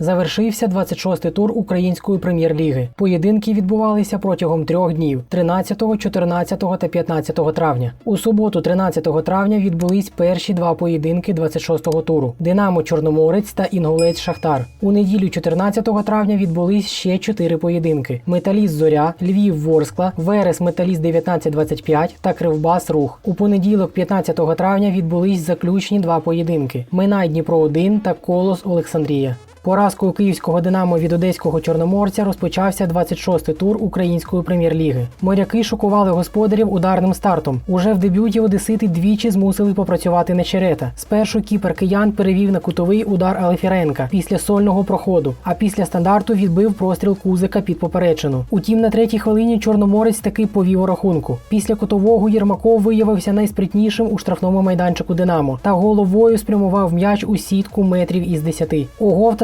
Завершився 26-й тур української прем'єр-ліги. Поєдинки відбувалися протягом трьох днів: 13, 14 та 15 травня. У суботу, 13 травня, відбулись перші два поєдинки 26-го туру: Динамо Чорноморець та Інгулець Шахтар. У неділю, 14 травня, відбулись ще чотири поєдинки: Металіст Зоря, Львів Ворскла, Верес Металіст 1925 та Кривбас Рух. У понеділок, 15 травня, відбулись заключні два поєдинки: Минай Дніпро 1 та Колос Олександрія. Поразкою київського Динамо від одеського чорноморця розпочався 26-й тур української прем'єр-ліги. Моряки шокували господарів ударним стартом. Уже в дебюті одесити двічі змусили попрацювати на черета. Спершу кіпер киян перевів на кутовий удар Алефіренка після сольного проходу, а після стандарту відбив простріл кузика під поперечину. Утім, на третій хвилині чорноморець таки повів у рахунку. Після кутового Єрмаков виявився найспритнішим у штрафному майданчику Динамо та головою спрямував м'яч у сітку метрів із 10.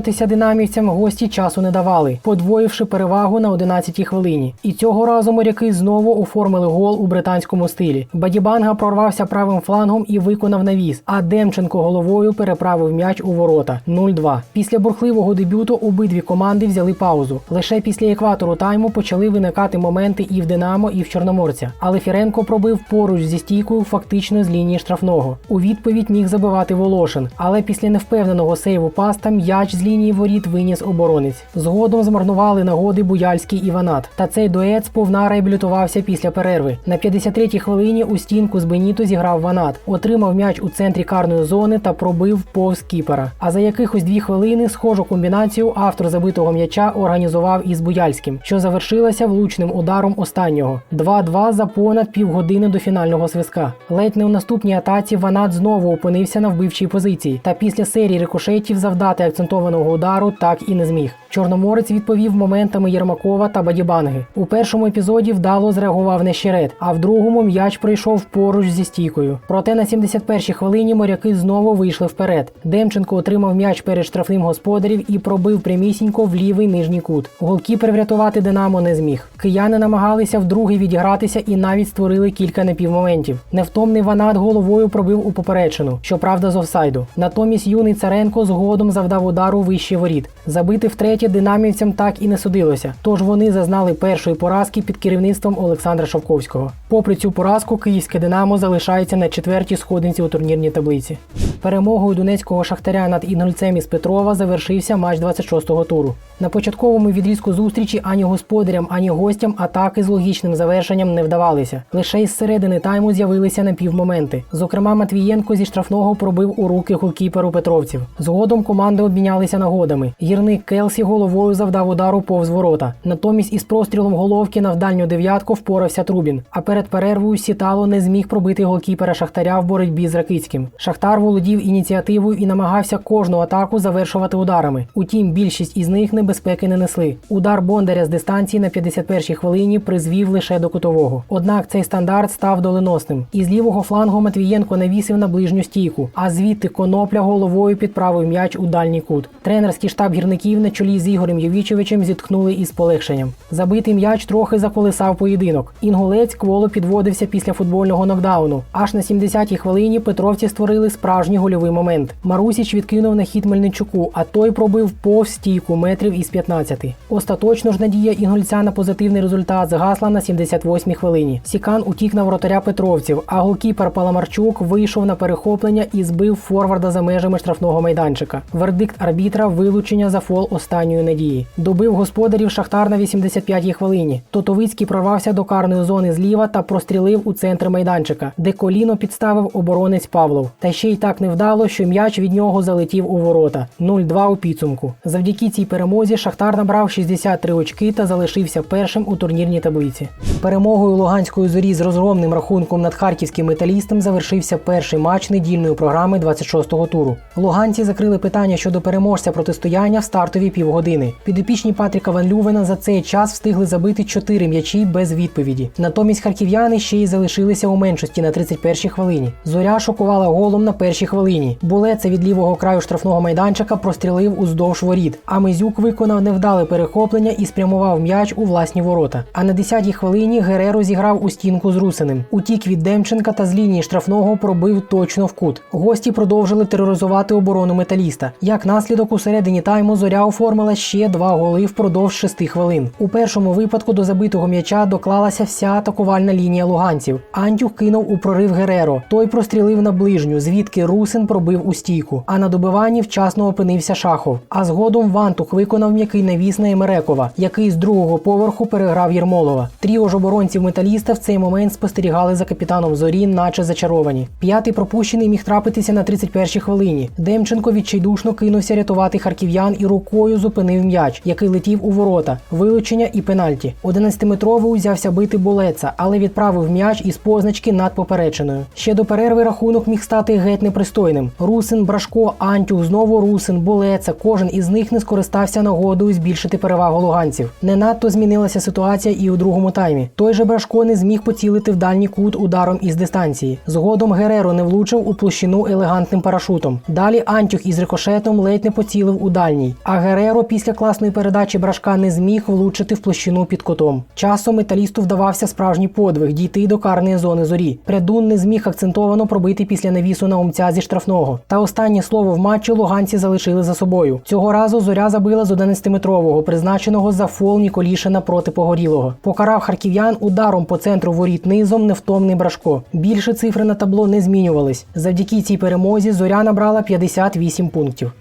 Оговтатися динамівцям гості часу не давали, подвоївши перевагу на 11-й хвилині. І цього разу моряки знову оформили гол у британському стилі. Бадібанга прорвався правим флангом і виконав навіс, а Демченко головою переправив м'яч у ворота 0-2. Після бурхливого дебюту обидві команди взяли паузу. Лише після екватору тайму почали виникати моменти і в Динамо, і в Чорноморця. Але Фіренко пробив поруч зі стійкою фактично з лінії штрафного. У відповідь міг забивати Волошин, але після невпевненого сейву паста м'яч з лінії воріт виніс оборонець. Згодом змарнували нагоди Буяльський і Ванат. Та цей дует сповна реабілітувався після перерви. На 53-й хвилині у стінку з Беніто зіграв Ванат, отримав м'яч у центрі карної зони та пробив повз кіпера. А за якихось дві хвилини схожу комбінацію автор забитого м'яча організував із Буяльським, що завершилася влучним ударом останнього. 2-2 за понад півгодини до фінального свистка. Ледь не у наступній атаці Ванат знову опинився на вбивчій позиції. Та після серії рикошетів завдати акцентованого удару так і не зміг. Чорноморець відповів моментами Єрмакова та Бадібанги. У першому епізоді вдало зреагував Нещерет, а в другому м'яч прийшов поруч зі стійкою. Проте на 71-й хвилині моряки знову вийшли вперед. Демченко отримав м'яч перед штрафним господарів і пробив прямісінько в лівий нижній кут. Голкіпер врятувати Динамо не зміг. Кияни намагалися вдруге відігратися і навіть створили кілька напівмоментів. Невтомний Ванат головою пробив у поперечину, щоправда, з офсайду. Натомість юний Царенко згодом завдав удару вище воріт. Забити втретє динамівцям так і не судилося. Тож вони зазнали першої поразки під керівництвом Олександра Шовковського. Попри цю поразку, київське Динамо залишається на четвертій сходинці у турнірній таблиці. Перемогою донецького шахтаря над інгульцем із Петрова завершився матч 26-го туру. На початковому відрізку зустрічі ані господарям, ані гостям атаки з логічним завершенням не вдавалися. Лише із середини тайму з'явилися напівмоменти. Зокрема, Матвієнко зі штрафного пробив у руки голкіперу петровців. Згодом команди обмінялися нагодами. Гірник Келсі головою завдав удару повз ворота. Натомість із прострілом головки на вдальню дев'ятку впорався Трубін. А перед перервою Сітало не зміг пробити голкіпера Шахтаря в боротьбі з Ракицьким. Шахтар володів ініціативою і намагався кожну атаку завершувати ударами. Утім, більшість із них небезпеки не несли. Удар Бондаря з дистанції на 51-й хвилині призвів лише до кутового. Однак цей стандарт став доленосним. Із лівого флангу Матвієнко навісив на ближню стійку, а звідти конопля головою підправив м'яч у дальній кут. Тренерський штаб гірників на чолі з Ігорем Євічевичем зіткнули із полегшенням. Забитий м'яч трохи заколисав поєдинок. Інгулець кволо підводився після футбольного нокдауну. Аж на 70-й хвилині Петровці створили справжній гольовий момент. Марусіч відкинув на хід Мельничуку, а той пробив повз стійку метрів із 15. Остаточно ж надія інгульця на позитивний результат згасла на 78-й хвилині. Сікан утік на вратаря Петровців, а голкіпер Паламарчук вийшов на перехоплення і збив форварда за межами штрафного майданчика. Вердикт арбітра вилучення за фол останньої надії. Добив господарів Шахтар на 85-й хвилині. Тотовицький прорвався до карної зони зліва та прострілив у центр майданчика, де коліно підставив оборонець Павлов. Та ще й так невдало, що м'яч від нього залетів у ворота. 0-2 у підсумку. Завдяки цій перемозі Шахтар набрав 63 очки та залишився першим у турнірній таблиці. Перемогою Луганської зорі з розгромним рахунком над харківським металістом завершився перший матч недільної програми 26-го туру. Луганці закрили питання щодо переможця протистояння в стартовій півгодини. Підопічні Патріка Ван Лювена за цей час встигли забити 4 м'ячі без відповіді. Натомість харків'яни ще й залишилися у меншості на 31-й хвилині. Зоря шокувала голом на першій хвилині. Булеца від лівого краю штрафного майданчика прострілив уздовж воріт. А Мизюк виконав невдале перехоплення і спрямував м'яч у власні ворота. А на 10-й хвилині Гереро зіграв у стінку з Русиним. Утік від Демченка та з лінії штрафного пробив точно в кут. Гості продовжили тероризувати оборону металіста. Як наслідок, у середині тайму зоря оформила ще два голи впродовж шести хвилин. У першому випадку до забитого м'яча доклалася вся атакувальна лінія луганців. Антюх кинув у прорив Гереро. Той прострілив на ближню, звідки Русин пробив у стійку. А на добиванні вчасно опинився Шахов. А згодом Вантух виконав м'який навіс на Емерекова, який з другого поверху переграв Єрмолова. Тріо ж оборонців металіста в цей момент спостерігали за капітаном зорі, наче зачаровані. П'ятий пропущений міг трапитися на 31-й хвилині. Демченко відчайдушно кинувся рятувати харків'ян і рукою зупинив м'яч, який летів у ворота, вилучення і пенальті. 11-метровий узявся бити болеца, але відправив м'яч із позначки над попереченою. Ще до перерви рахунок міг стати геть непристойним. Русин, Брашко, Антюх, знову Русин, Болеца. Кожен із них не скористався нагодою збільшити перевагу луганців. Не надто змінилася ситуація і у другому таймі. Той же Брашко не зміг поцілити в дальній кут ударом із дистанції. Згодом Гереро не влучив у площину елегантним парашутом. Далі Антюх із рикошетом ледь не поцілив у дальній. А Гереро після класної передачі Брашка не зміг влучити в площину під котом. Часом металісту вдавався справжній подвиг дійти до карної зони зорі. Прядун не зміг акцентовано пробити після навісу на умця зі штрафного. Та останнє слово в матчі луганці залишили за собою. Цього разу зоря забила з 11-метрового, призначеного за фол Ніколішина проти погорілого. Покарав харків'ян ударом по центру воріт низом невтомний брашко. Більше цифри на табло не змінювались. Завдяки цій перемозі зоря набрала 58 пунктів.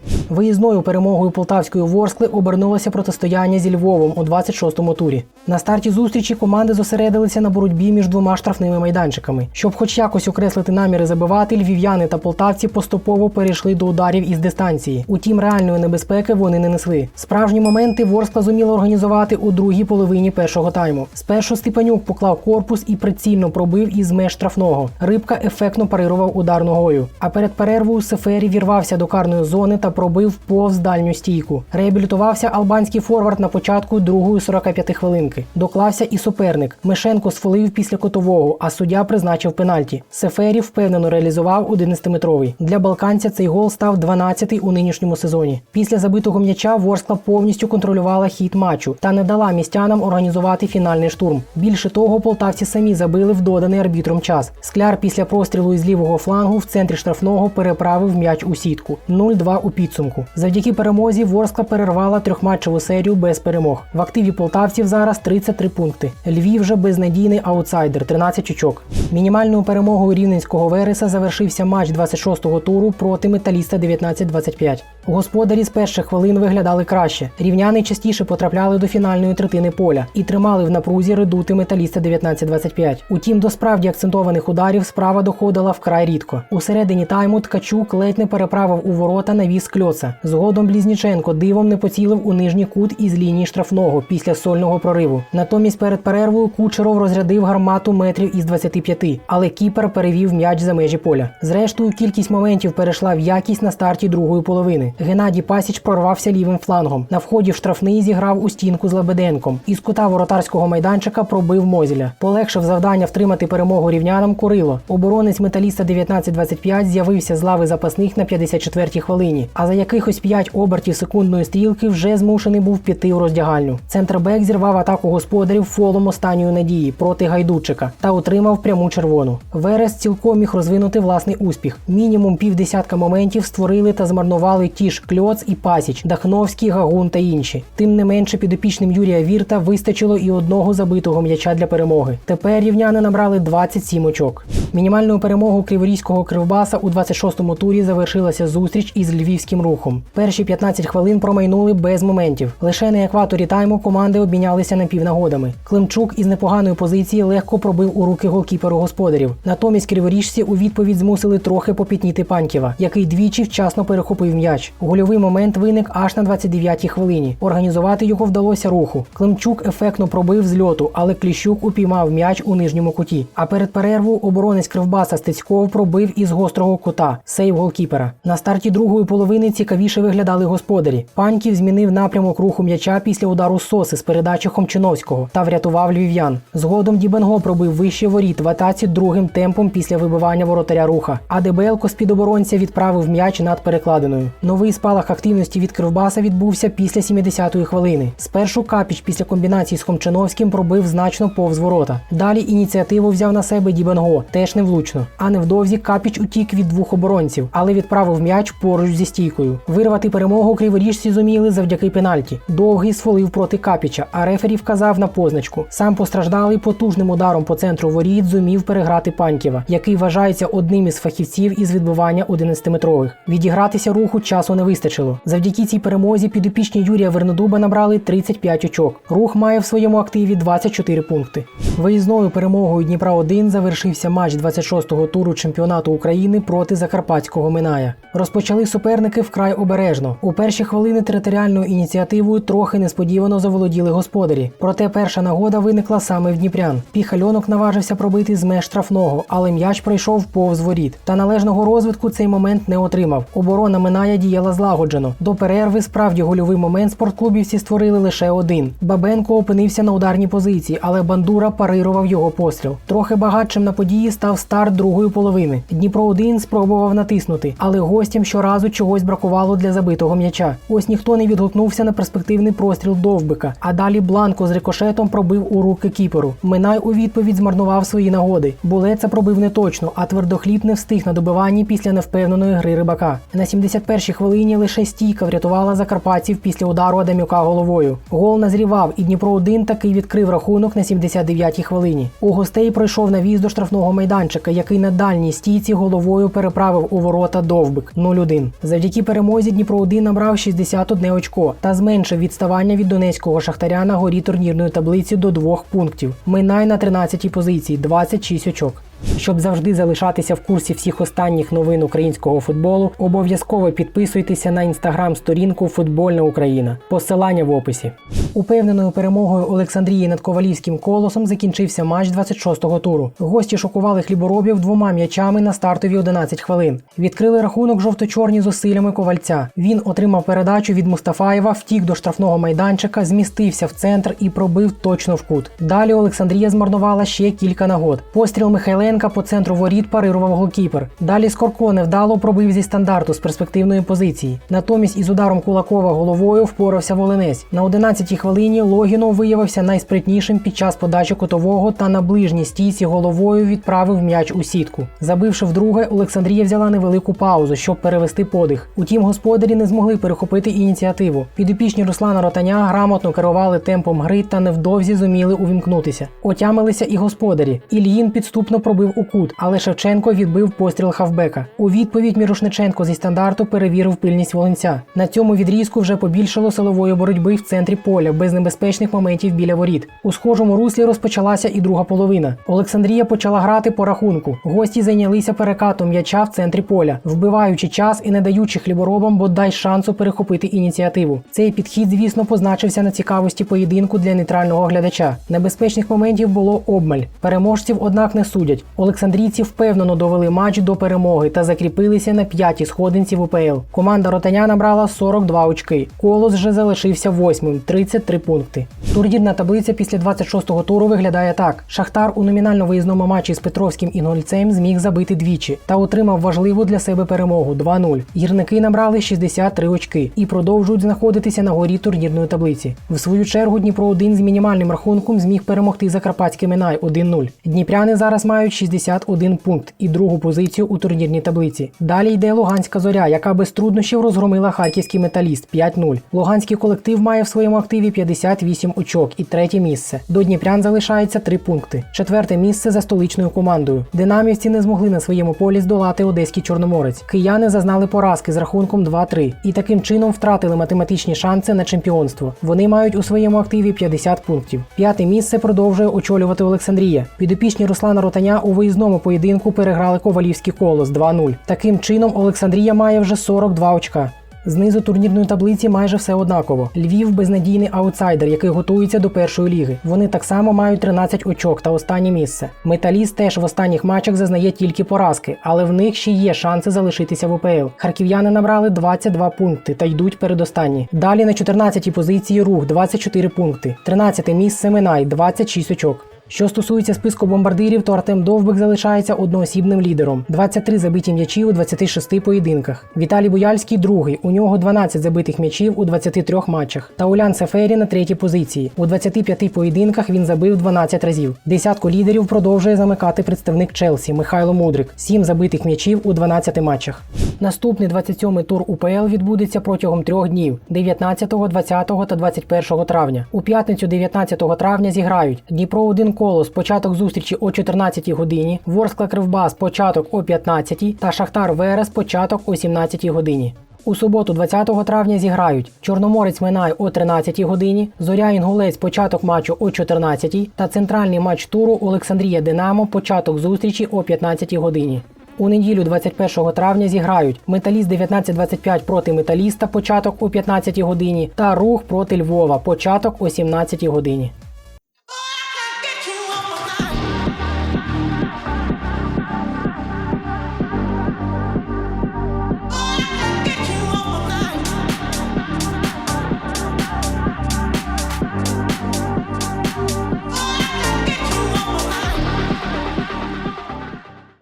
Виїзною перемогою полтавської Ворскли обернулося протистояння зі Львовом у 26-му турі. На старті зустрічі команди зосередилися на боротьбі між двома штрафними майданчиками. Щоб хоч якось окреслити наміри забивати, львів'яни та полтавці поступово перейшли до ударів із дистанції. Утім, реальної небезпеки вони не несли. Справжні моменти Ворскла зуміла організувати у другій половині першого тайму. Спершу Степанюк поклав корпус і прицільно пробив із меж штрафного. Рибка ефектно парирував удар ногою. А перед перервою Сефері вірвався до карної зони та пробив повз дальню стійку. Реабілітувався албанський форвард на початку другої 45 хвилинки. Доклався і суперник. Мишенко сфолив після котового, а суддя призначив пенальті. Сефері впевнено реалізував 11-метровий. Для балканця цей гол став 12-й у нинішньому сезоні. Після забитого м'яча Ворскла повністю контролювала хід матчу та не дала містянам організувати фінальний штурм. Більше того, полтавці самі забили в доданий арбітром час. Скляр після прострілу із лівого флангу в центрі штрафного переправив м'яч у сітку. 0-2 у підсумку. Завдяки перемозі Ворскла перервала трьохматчеву серію без перемог. В активі полтавців зараз 33 пункти. Львів вже безнадійний аутсайдер 13 очок. Мінімальною перемогою рівненського Вереса завершився матч 26-го туру проти металіста 19-25. Господарі з перших хвилин виглядали краще. Рівняни частіше потрапляли до фінальної третини поля і тримали в напрузі редути металіста 19-25. Утім, до справді акцентованих ударів справа доходила вкрай рідко. У середині тайму Ткачук ледь не переправив у ворота навіс кльоца. Згодом Блізніченко дивом не поцілив у нижній кут із лінії штрафного після сольного прориву. Натомість перед перервою Кучеров розрядив гармату метрів із 25, але кіпер перевів м'яч за межі поля. Зрештою, кількість моментів перейшла в якість на старті другої половини. Геннадій Пасіч прорвався лівим флангом. На вході в штрафний зіграв у стінку з Лебеденком. Із кута воротарського майданчика пробив Мозіля. Полегшив завдання втримати перемогу рівнянам Курило. Оборонець металіста 19-25 з'явився з лави запасних на 54-й хвилині. А за якихось 5 обертів секундної стрілки вже змушений був піти у роздягальню. Центрбек зірвав атаку господарів фолом останньої надії проти гайдучика та отримав пряму червону. Верес цілком міг розвинути власний успіх. Мінімум півдесятка моментів створили та змарнували ті ж Кльоц і Пасіч, Дахновський, Гагун та інші. Тим не менше, підопічним Юрія Вірта вистачило і одного забитого м'яча для перемоги. Тепер рівняни набрали 27 очок. Мінімальною перемогою криворізького кривбаса у 26-му турі завершилася зустріч із львівським рухом. Перші 15 хвилин промайнули без моментів. Лише на екваторі тайму команди обмінялися напівнагодами. Климчук із непоганої позиції легко пробив у руки голкіперу господарів. Натомість криворіжці у відповідь змусили трохи попітніти Панькєва, який двічі вчасно перехопив м'яч. Гольовий момент виник аж на 29-й хвилині. Організувати його вдалося руху. Климчук ефектно пробив з льоту, але Кліщук упіймав м'яч у нижньому куті. А перед перерву оборонець Кривбаса Стецьков пробив із гострого кута сейв голкіпера. На старті другої половини ці цікавіше виглядали господарі. Паньків змінив напрямок руху м'яча після удару соси з передачі Хомчиновського та врятував львів'ян. Згодом Дібенго пробив вище воріт в атаці другим темпом після вибивання воротаря руха. А Дебелко з-під оборонця відправив м'яч над перекладиною. Новий спалах активності від Кривбаса відбувся після 70-ї хвилини. Спершу Капіч після комбінації з Хомчиновським пробив значно повз ворота. Далі ініціативу взяв на себе Дібенго, теж невлучно. А невдовзі Капіч утік від двох оборонців, але відправив м'яч поруч зі стійкою. Вирвати перемогу криворіжці зуміли завдяки пенальті. Довгий сфолив проти Капіча, а рефері вказав на позначку. Сам постраждалий потужним ударом по центру воріт зумів переграти Панькєва, який вважається одним із фахівців із відбивання 11-метрових. Відігратися руху часу не вистачило. Завдяки цій перемозі підопічні Юрія Вернодуба набрали 35 очок. Рух має в своєму активі 24 пункти. Виїзною перемогою Дніпра 1 завершився матч 26-го туру чемпіонату України проти Закарпатського Миная. Розпочали суперники вкрай обережно. У перші хвилини територіальною ініціативою трохи несподівано заволоділи господарі. Проте перша нагода виникла саме в Дніпрян. Піхальонок наважився пробити з меж штрафного, але м'яч пройшов повз воріт. Та належного розвитку цей момент не отримав. Оборона Миная діяла злагоджено. До перерви справді гольовий момент спортклубівці створили лише один. Бабенко опинився на ударній позиції, але бандура парирував його постріл. Трохи багатшим на події став старт другої половини. Дніпро 1 спробував натиснути, але гостям щоразу чогось бракувало для забитого м'яча. Ось ніхто не відгукнувся на перспективний простріл довбика, а далі Бланко з рикошетом пробив у руки кіперу. Минай у відповідь змарнував свої нагоди. Булеца пробив не точно, а твердохліб не встиг на добиванні після невпевненої гри рибака. На 71-й хвилині лише стійка врятувала закарпатців після удару Адамюка головою. Гол назрівав, і Дніпро 1 таки відкрив рахунок на 79-й хвилині. У гостей пройшов навіз до штрафного майданчика, який на дальній стійці головою переправив у ворота довбик 0-1. Завдяки перемозі Дніпро 1 набрав 61 очко та зменшив відставання від донецького шахтаря на горі турнірної таблиці до двох пунктів. Минай на 13-й позиції 26 очок. Щоб завжди залишатися в курсі всіх останніх новин українського футболу, обов'язково підписуйтеся на інстаграм-сторінку Футбольна Україна. Посилання в описі. Упевненою перемогою Олександрії над ковалівським колосом закінчився матч 26-го туру. Гості шокували хліборобів двома м'ячами на стартові 11 хвилин. Відкрили рахунок жовто-чорні зусиллями ковальця. Він отримав передачу від Мустафаєва, втік до штрафного майданчика, змістився в центр і пробив точно в кут. Далі Олександрія змарнувала ще кілька нагод. Постріл Михайленка по центру воріт парирував голкіпер. Далі Скорко невдало пробив зі стандарту з перспективної позиції. Натомість із ударом Кулакова головою впорався Волинець. На 11-й хвилині Логінов виявився найспритнішим під час подачі кутового та на ближній стійці головою відправив м'яч у сітку. Забивши вдруге, Олександрія взяла невелику паузу, щоб перевести подих. Утім, господарі не змогли перехопити ініціативу. Підопічні Руслана Ротаня грамотно керували темпом гри та невдовзі зуміли увімкнутися. Отямилися і господарі. Ільїн підступно пробив у кут, але Шевченко відбив постріл хавбека. У відповідь Мірошниченко зі стандарту перевірив пильність волинця. На цьому відрізку вже побільшало силової боротьби в центрі поля без небезпечних моментів біля воріт. У схожому руслі розпочалася і друга половина. Олександрія почала грати по рахунку. Гості зайнялися перекатом м'яча в центрі поля, вбиваючи час і не даючи хліборобам бодай шансу перехопити ініціативу. Цей підхід, звісно, позначився на цікавості поєдинку для нейтрального глядача. Небезпечних моментів було обмаль. Переможців, однак, не судять. Олександрійці впевнено довели матч до перемоги та закріпилися на п'ятій сходинці в УПЛ. Команда Ротаня набрала 42 очки. Колос же залишився восьмим 33 пункти. Турнірна таблиця після 26-го туру виглядає так: Шахтар у номінально виїзному матчі з Петровським інгольцем зміг забити двічі та отримав важливу для себе перемогу 2-0. Гірники набрали 63 очки і продовжують знаходитися на горі турнірної таблиці. В свою чергу Дніпро 1 з мінімальним рахунком зміг перемогти Закарпатський Минай 1-0. Дніпряни зараз мають 61 пункт і другу позицію у турнірній таблиці. Далі йде Луганська зоря, яка без труднощів розгромила харківський металіст 5-0. Луганський колектив має в своєму активі 58 очок і третє місце. До Дніпрян залишається 3 пункти. Четверте місце за столичною командою. Динамівці не змогли на своєму полі здолати одеський чорноморець. Кияни зазнали поразки з рахунком 2-3 і таким чином втратили математичні шанси на чемпіонство. Вони мають у своєму активі 50 пунктів. П'яте місце продовжує очолювати Олександрія. Підопічні Руслана Ротаня у виїзному поєдинку переграли Ковалівський колос 2-0. Таким чином Олександрія має вже 42 очка. Знизу турнірної таблиці майже все однаково. Львів безнадійний аутсайдер, який готується до першої ліги. Вони так само мають 13 очок та останнє місце. Металіст теж в останніх матчах зазнає тільки поразки, але в них ще є шанси залишитися в УПЛ. Харків'яни набрали 22 пункти та йдуть передостанні. Далі на 14-й позиції рух 24 пункти. 13 місце Минай 26 очок. Що стосується списку бомбардирів, то Артем Довбик залишається одноосібним лідером. 23 забиті м'ячі у 26 поєдинках. Віталій Буяльський другий. У нього 12 забитих м'ячів у 23 матчах. Та Улян Сефері на третій позиції. У 25 поєдинках він забив 12 разів. Десятку лідерів продовжує замикати представник Челсі Михайло Мудрик. 7 забитих м'ячів у 12 матчах. Наступний 27-й тур УПЛ відбудеться протягом трьох днів 19, 20 та 21 травня. У п'ятницю 19 травня зіграють Дніпро 1 колос, початок зустрічі о 14 годині, Ворскла Кривбас початок о 15 та Шахтар Верес початок о 17 годині. У суботу, 20 травня, зіграють Чорноморець Минай о 13 годині, Зоря Інгулець початок матчу о 14 та центральний матч туру Олександрія Динамо початок зустрічі о 15 годині. У неділю 21 травня зіграють Металіст 1925 проти Металіста початок о 15 годині та Рух проти Львова початок о 17 годині.